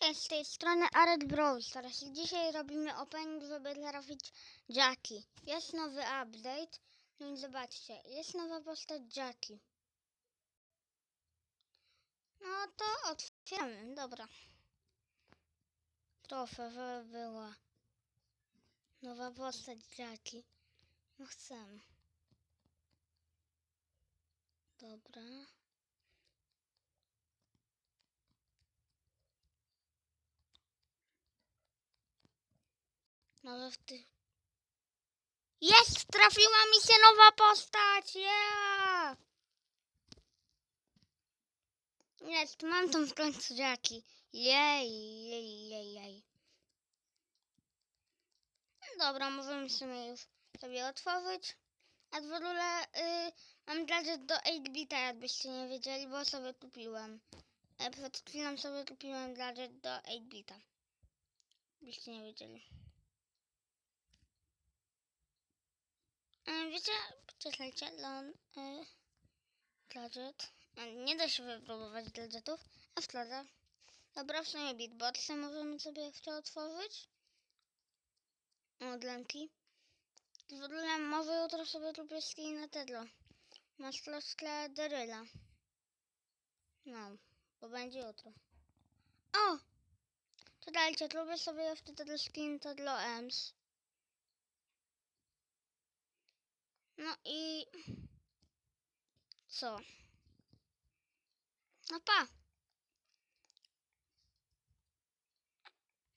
Z tej strony Ared Brawl Stars. Dzisiaj robimy opening, żeby trafić Jackie. Jest nowy update, no i zobaczcie, jest nowa postać Jackie. No to otwieramy, dobra. Żeby była. Nowa postać Jackie. No chcemy. Dobra. Nowe w tych... Jest! Trafiła mi się nowa postać! Yeah! Jest, mam tą w końcu Jackie. Jej, jej, jej, jej. Dobra, możemy sobie już sobie otworzyć. A w ogóle y, mam gadżet do 8-bita, jakbyście nie wiedzieli, bo sobie kupiłem. E, przed chwilą sobie kupiłem gadżet do 8-bita. Byście nie wiedzieli. E, Wiecie, czekajcie, Lon, y, gadżet. Nie da się wypróbować gadżetów, a wkłada. Dobra, w sumie beatboxy możemy sobie jeszcze otworzyć. Modlenki. W ogóle może jutro sobie lubię skin na tego. Masz troszkę Deryla. No, bo będzie jutro. O! Czekajcie, lubię sobie jeszcze tego skin to dla Ems. No i... Co? No pa!